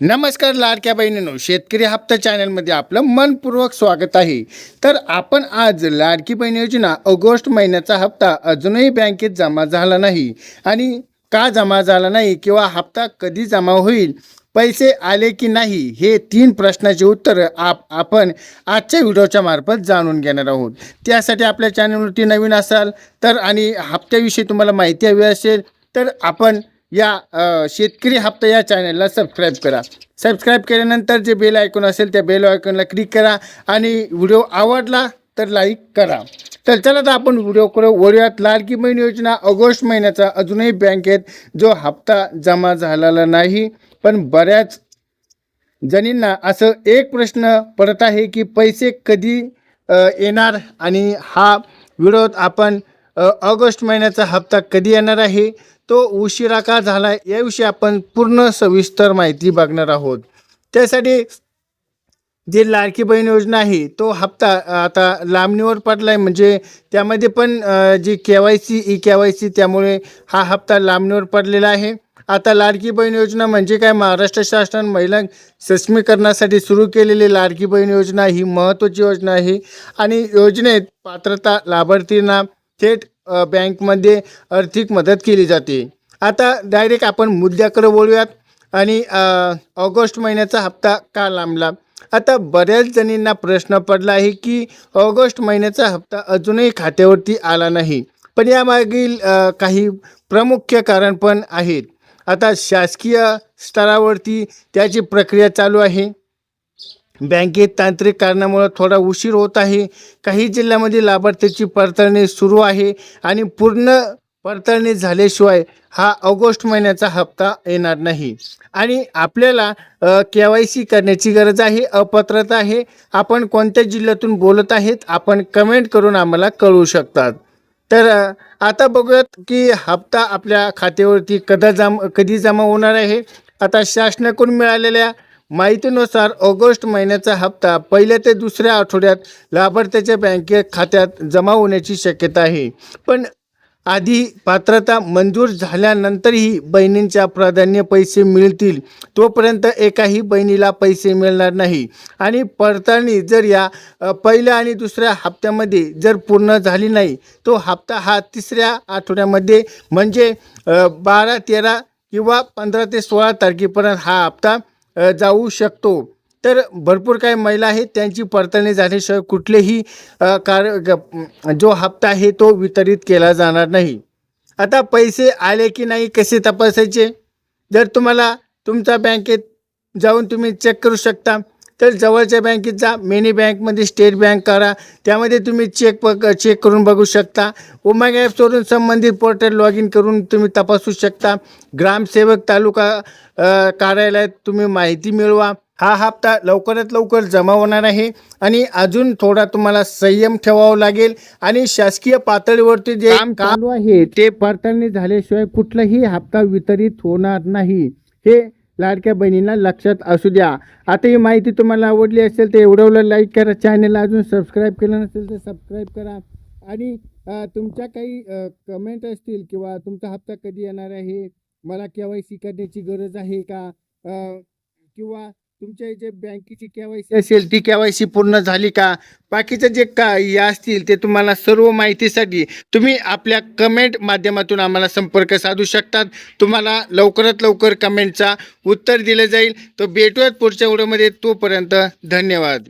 नमस्कार लाडक्या बहिणींनो शेतकरी हप्ता चॅनलमध्ये आपलं मनपूर्वक स्वागत आहे. तर आपण आज लाडकी बहीण योजना ऑगस्ट महिन्याचा हप्ता अजूनही बँकेत जमा झाला नाही. आणि का जमा झाला नाही किंवा हप्ता कधी जमा होईल पैसे आले की नाही हे तीन प्रश्नाचे उत्तर आप आपण आजच्या व्हिडिओच्या मार्फत जाणून घेणार आहोत. त्यासाठी आपल्या चॅनलवरती नवीन असाल तर आणि हप्त्याविषयी तुम्हाला माहिती हवी असेल तर आपण या शेतकरी हप्ता या चॅनलला सबस्क्राईब करा. सबस्क्राईब केल्यानंतर जे बेल आयकॉन असेल त्या बेल आयकॉनला क्लिक करा आणि व्हिडिओ आवडला तर लाईक करा. तर चला तर आपण व्हिडिओ करू. वळूयात लाडकी बहीण योजना. ऑगस्ट महिन्याचा अजूनही बँकेत जो हप्ता जमा झालेला नाही पण बऱ्याच जणींना असं एक प्रश्न पडत आहे की पैसे कधी येणार आणि हा व्हिडिओत आपण ऑगस्ट महिन्याचा हप्ता कधी येणार आहे? तो उशिरा का झाला याविषयी आपण पूर्ण सविस्तर माहिती बघणार आहोत. त्यासाठी जे लाडकी बहीण योजना आहे तो हप्ता आता लांबणीवर पडला आहे म्हणजे त्यामध्ये पण जी K Y C E K Y C त्यामुळे हा हप्ता लांबणीवर पडलेला आहे. आता लाडकी बहीण योजना म्हणजे काय? महाराष्ट्र शासन महिला सक्षमीकरणासाठी सुरू केलेली लाडकी बहीण योजना ही महत्त्वाची योजना आहे. आणि योजनेत पात्रता लाभार्थींना थेट बँकमध्ये आर्थिक मदत केली जाते. आता डायरेक्ट आपण मुद्द्याकडे बोलूयात आणि ऑगस्ट महिन्याचा हप्ता का लांबला? आता बऱ्याच जणींना प्रश्न पडला आहे की ऑगस्ट महिन्याचा हप्ता अजूनही खात्यावरती आला नाही. पण यामागील काही प्रमुख कारण पण आहेत. आता शासकीय स्तरावरती त्याची प्रक्रिया चालू आहे. बँकेत तांत्रिक कारणामुळं थोडा उशीर होत आहे. काही जिल्ह्यामध्ये लाभार्थ्याची पडताळणी सुरू आहे आणि पूर्ण पडताळणी झाल्याशिवाय हा ऑगस्ट महिन्याचा हप्ता येणार नाही. आणि आपल्याला के वाय सी करण्याची गरज आहे अपात्रता आहे. आपण कोणत्या जिल्ह्यातून बोलत आहेत आपण कमेंट करून आम्हाला कळवू शकतात. तर आता बघूयात की हप्ता आपल्या खात्यावरती कदा जाम कधी जमा होणार आहे. आता शासनाकडून मिळालेल्या माहितीनुसार ऑगस्ट महिन्याचा हप्ता पहिल्या ते दुसऱ्या आठवड्यात लाभार्थ्याच्या बँके खात्यात जमा होण्याची शक्यता आहे. पण आधी पात्रता मंजूर झाल्यानंतरही बहिणींच्या प्राधान्य पैसे मिळतील तोपर्यंत एकाही बहिणीला पैसे मिळणार नाही. आणि पडताळणी जर या पहिल्या आणि दुसऱ्या हप्त्यामध्ये जर पूर्ण झाली नाही तो हप्ता हा तिसऱ्या आठवड्यामध्ये म्हणजे बारा तेरा किंवा पंधरा ते सोळा तारखेपर्यंत हा हप्ता जाऊ शकतो. तर भरपूर काही महिला आहेत त्यांची पडताळणी झाल्याशिवाय कुठलेही कार ग- जो हप्ता आहे तो वितरित केला जाणार नाही. आता पैसे आले की नाही कसे तपासायचे? जर तुम्हाला तुमच्या बँकेत जाऊन तुम्ही चेक करू शकता. तर जवळच्या बँकेत जा मिनी बँकमध्ये स्टेट बँक करा. त्यामध्ये तुम्ही चेक बघ चेक करून बघू शकता. उमंग ॲप्सवरून संबंधित पोर्टल लॉग इन करून तुम्ही तपासू शकता. ग्रामसेवक तालुका कार्यालयात तुम्ही माहिती मिळवा. हा हप्ता लवकरात लवकर जमा होणार आहे आणि अजून थोडा तुम्हाला संयम ठेवावा लागेल. आणि शासकीय पातळीवरती जे काम चालू आहे ते पडताळणी झाल्याशिवाय कुठलाही हप्ता वितरित होणार नाही. हे लाडक्या बहिणींना लक्षात असू द्या. आता ही माहिती तुम्हाला आवडली असेल तर एवढं लाईक करा. चॅनलला अजून सबस्क्राईब केलं नसेल तर सबस्क्राईब करा. आणि तुमच्या काही कमेंट असतील किंवा तुमचा हप्ता कधी येणार आहे? मला के वाय सी करण्याची गरज आहे का? किंवा तुमच्या जे बँकेची के वाय सी असेल ती के वाय सी पूर्ण झाली का? बाकीचं जे का हे असतील ते तुम्हाला सर्व माहितीसाठी तुम्ही आपल्या कमेंट माध्यमातून आम्हाला संपर्क साधू शकतात. तुम्हाला लवकरात लवकर कमेंटचा उत्तर दिलं जाईल. तर भेटूयात पुढच्या व्हिडिओमध्ये. तोपर्यंत धन्यवाद.